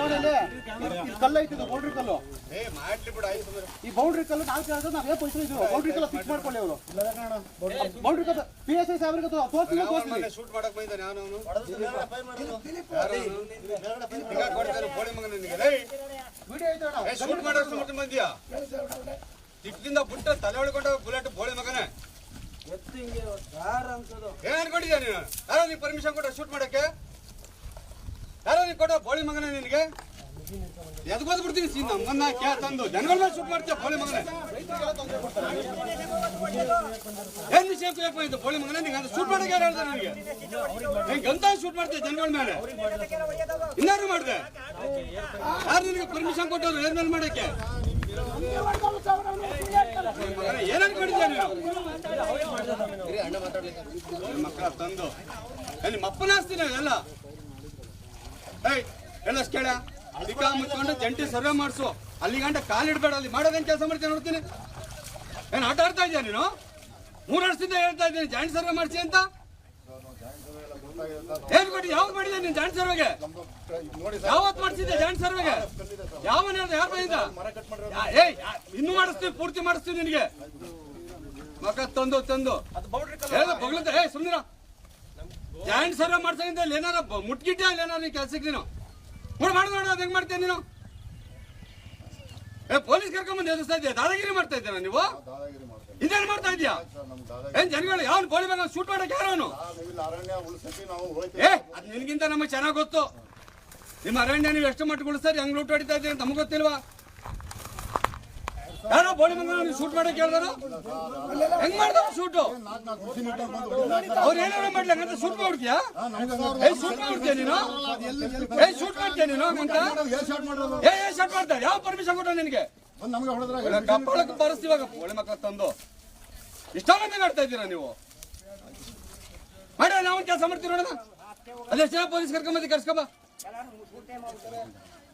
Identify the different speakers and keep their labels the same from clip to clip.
Speaker 1: ನೋಡಲ್ಲಿ, ಇಲ್ಲಿ ಕಲ್ಲು ಐತಿ ಇದು ಬೌಂಡ್ರಿ ಕಲ್ಲು. ಈ ಬೌಂಡ್ರಿ ಕಲ್ಲು ನಾಲ್ಕು ಹೇಳಿದ್ರೆ ನಾವ್ ಏನ್ ಇದ್ದೀವಿ ಬೌಂಡ್ರಿ ಕಲ್ಲು ಫಿಕ್ಸ್ ಮಾಡ್ಕೊಳ್ಳಿ ಅವರು. ಬೌಂಡ್ರಿ ಕಲ್ಲು. ಪಿ ಎಸ್ ಐ ಸಾಹೇಬ್ರಿಗೆ ತೋರಿಸ್ತೀನಿ ತೋರಿಸ್ತೀನಿ.
Speaker 2: ಶೂಟ್ ಮಾಡಕ್ ಬಂದ ನಾನು ಶೂಟ್ ಮಾಡಕ್ ಬಂದ್ಯಾ? ದಿಕ್ಕದಿಂದ ಬಿಟ್ಟು ತಲೆ ಹೊಳ್ಕೊಂಡು ಬುಲೆಟ್ ಬೋಳಿ ಮಗನೇ. ಏನ್ ಅನ್ಕೊಂಡಿದ್ಯಾ ನೀನು? ಯಾರೋ ನೀವು ಪರ್ಮಿಷನ್ ಕೊಟ್ಟ ಶೂಟ್ ಮಾಡಕ್ಕೆ? ಯಾರೋ ನೀನ್ ಕೊಟ್ಟ ಬೋಳಿ ಮಗನೇ ನಿನಗೆ? ಎದ್ಕೋದ್ ಬಿಡ್ತೀನಿ ಸೀನ್? ನಮ್ಮನ್ನ ಕ್ಯಾ ತಂದು? ಜನಗಳ ಮೇಲೆ ಶೂಟ್ ಮಾಡ್ತೀಯ ಬೋಳಿ ಮಗನೇ? ಏನ್ ವಿಷಯ ಯಾಕೆ ಇದು ಬೋಳಿ ಮಗನೇ? ನಿಂಗೆ ಅದು ಶೂಟ್ ಮಾಡಕ್ಕೆ ಯಾರು ಹೇಳ್ತಾರೆ ನಿನಗೆ? ನಿಂಗೆ ಎಂತ ಶೂಟ್ ಮಾಡ್ತೀಯ ಜನಗಳ ಮೇಲೆ? ಇನ್ನಾರು ಮಾಡಿದೆ? ಯಾರು ನಿನಗೆ ಪರ್ಮಿಷನ್ ಕೊಟ್ಟವ್ರು ಏನ್ ಮಾಡಕ್ಕೆ? ಏನ್ ಅನ್ಕೊಂಡಿದ್ಯಾ ನೀನು? ಮಕ್ಕಳ ತಂದು. ನಿಮ್ಮ ಅಪ್ಪನ ಆಸ್ತಿನ ಎಲ್ಲ ಏಯ್ ಎಲ್ಲ ಕೇಳ. ಅಧಿಕ ಮುಚ್ಕೊಂಡು ಜಂಟಿ ಸರ್ವೆ ಮಾಡಿಸು. ಅಲ್ಲಿ ಗಂಟ ಕಾಲಿಡ್ಬೇಡ ಅಲ್ಲಿ ಮಾಡೋದೇನ್ ಕೆಲಸ ಮಾಡ್ತೀನಿ ನೋಡ್ತೀನಿ. ಏನ್ ಆಟ ಆಡ್ತಾ ಇದ್ದೀಯ ನೀನು? ಮೂರು ವರ್ಷದಿಂದ ಹೇಳ್ತಾ ಇದ್ದೀನಿ ಜಾಯಿಂಟ್ ಸರ್ವೆ ಮಾಡಿಸಿ ಅಂತ. ಏನ್ ಬಿಡಿ ಯಾವ್ದು ಮಾಡಿದೆ ನೀನು ಜಾಯಿಂಟ್ ಸರ್ವೆಗೆ? ಯಾವತ್ತು ಮಾಡಿಸಿದ್ದೆ ಜಾಯಿಂಟ್ ಸರ್ವೆಗೆ? ಯಾವ ಯಾರು ಬಂದಿದ್ದ ಏಯ್ ಇನ್ನೂ ಮಾಡಿಸ್ತೀವಿ ಪೂರ್ತಿ ಮಾಡಿಸ್ತೀವಿ ನಿನಗೆ. ಮಗ ತಂದು ತಂದು. ಏನ ಬಗ್ಲಂತ ಏ ಸುಮ್ನಿರ. ಜಾಯಿಂಟ್ ಸರ್ವೆ ಮಾಡ್ಸಂಗಿಂದ ಏನಾರ ಮುಟ್ಗಿಟ್ಟೆ ಅಲ್ಲಿ ಏನಾರ ಕೆಲ್ಸಕ್ಕೆ ನೀನು? ನೋಡು ಮಾಡಿ ನೋಡು ಅದು ಹೆಂಗ್ ಮಾಡ್ತೀಯ ನೀನು? ಏ ಪೊಲೀಸ್ ಕರ್ಕೊಂಬಂದು ಎದುರಿಸ್ತಾ ಇದೆಯಾ ದಾದಾಗಿರಿ ಮಾಡ್ತಾ ಇದ್ದೀರಾ ನೀವು? ಇದೇನ್ ಮಾಡ್ತಾ ಇದೀಯಾ ಏನ್ ಜನಗಳು ಯಾವ ಪೊಲೀಸ್ ಮಗ ಶೂಟ್ ಮಾಡಕ್ ಯಾರು ಅವನು? ಏ ಅದ್ ನಿನ್ಗಿಂತ ನಮಗೆ ಚೆನ್ನಾಗ್ ಗೊತ್ತು. ನಿಮ್ಮ ಅರಣ್ಯ ನೀವು ಎಷ್ಟು ಮಟ್ಟಿಗೆ ಉಳಿಸ್ತಾರೆ ಹೆಂಗ್ ಲೂಟ್ ಹೊಡಿತಾ ಇದ್ದೀರಿ ಅಂತ ನಮಗೆ ಗೊತ್ತಿಲ್ವಾ? ಯಾರೋ ಬೋಳಿ ಮಂಗನ ಶೂಟ್ ಮಾಡಕ್ಕೆ ಕೇಳಿದಾರು ಹೆಂಗ್ ಮಾಡ್ದಾರ ಶೂಟು. ಅವ್ರು ಏನಾರ ಮಾಡ್ಲಿ, ಹಂಗಂತ ಶೂಟ್ ಮಾಡ್ತೀಯಾ ಏ, ಶೂಟ್ ಮಾಡ್ತೀಯ ನೀನು? ಏ, ಶೂಟ್ ಮಾಡ್ತೀಯ ನೀನು ಹಂಗಂತ?
Speaker 3: ಮಾಡೋದು
Speaker 2: ಏ ಏ ಶೂಟ್ ಮಾಡ್ತಾರೆ ಯಾವ ಪರ್ಮಿಷನ್ ಕೊಟ್ಟ ನಿನಗೆ? ಕಪ್ಪಳಕ್ಕೆ ಬರಸ್ತಿವಾಗ ಬೋಳಿ ಮಕ್ಕಳ ತಂದು. ಇಷ್ಟೊಂದು ಮಾಡ್ತಾ ಇದ್ದೀರಾ ನೀವು? ಮಾಡಿ ನಾವು ಕೆಲಸ ಮಾಡ್ತೀವಿ ನೋಡೋಣ. ಅದೇ ಜನ ಪೊಲೀಸ್ ಕರ್ಕೊಂಬಂದು ಕರ್ಸ್ಕೊಬ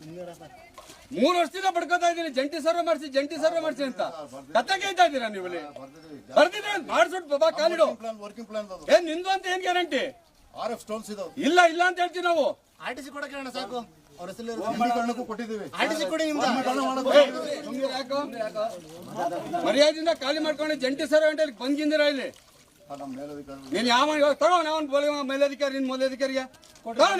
Speaker 2: ಮೂರು ವರ್ಷದಿಂದ ಪಡ್ಕೋತಾ ಇದ್ದೀನಿ. ಜಂಟಿ ಸರ್ವೆ ಮಾಡಿಸಿ ಜಂಟಿ ಸರ್ವೆ ಮಾಡಿಸಿ ಅಂತ. ಕತ್ತ ಕೇಳ್ತಾ ಇದ್ದೀರಾ ನೀವು ಇಲ್ಲಿ? ಬರ್ದಿದ್ರೆ ಮಾಡಿಸ್ಬಿಟ್ಟು ಬಾಬಾ ಕಾಲಿಡು.
Speaker 3: ಪ್ಲಾನ್ ವರ್ಕಿಂಗ್ ಪ್ಲಾನ್
Speaker 2: ಏನ್ ನಿಂದು ಅಂತ ಏನ್ ಗ್ಯಾರಂಟಿ
Speaker 3: ಆರ್ ಎಫ್ ಸ್ಟೋನ್ಸ್ ಇದು
Speaker 2: ಇಲ್ಲ ಇಲ್ಲ ಅಂತ ಹೇಳ್ತೀವಿ ನಾವು.
Speaker 3: ಆರ್ ಟಿ ಸಿ ಕೊಡಕ್ಕೆ ಅಣ್ಣ ಸಾಕು. ಅವ್ರ ಹೆಸರು ವರ್ಗೀಕರಣಕ್ಕೂ ಕೊಟ್ಟಿದ್ದೀವಿ
Speaker 4: ಆರ್ ಟಿ ಸಿ ಕೊಡಿ ನಿಮ್ದು.
Speaker 3: ಮಾಡೋದು.
Speaker 2: ಸುಮ್ನಿರು ಯಾಕೋ? ಮರ್ಯಾದೆಯಿಂದ ಖಾಲಿ ಮಾಡ್ಕೊಂಡು ಜಂಟಿ ಸರ್ವೆ ಅಂತ ಬಂದಿಂದಿರ ಇಲ್ಲಿ.
Speaker 3: ನಮ್ಮ ಮೇಲಧಿಕಾರಿ
Speaker 2: ನೀನ್ ಯಾವ ಇವಾಗ ತಗೋ ನಾವನ್ ಬೋಲಿ ಮೇಲಧಿಕಾರಿ ನಿನ್ ಮೊದಲಧಿಕಾರಿಗೆ ತಗೋ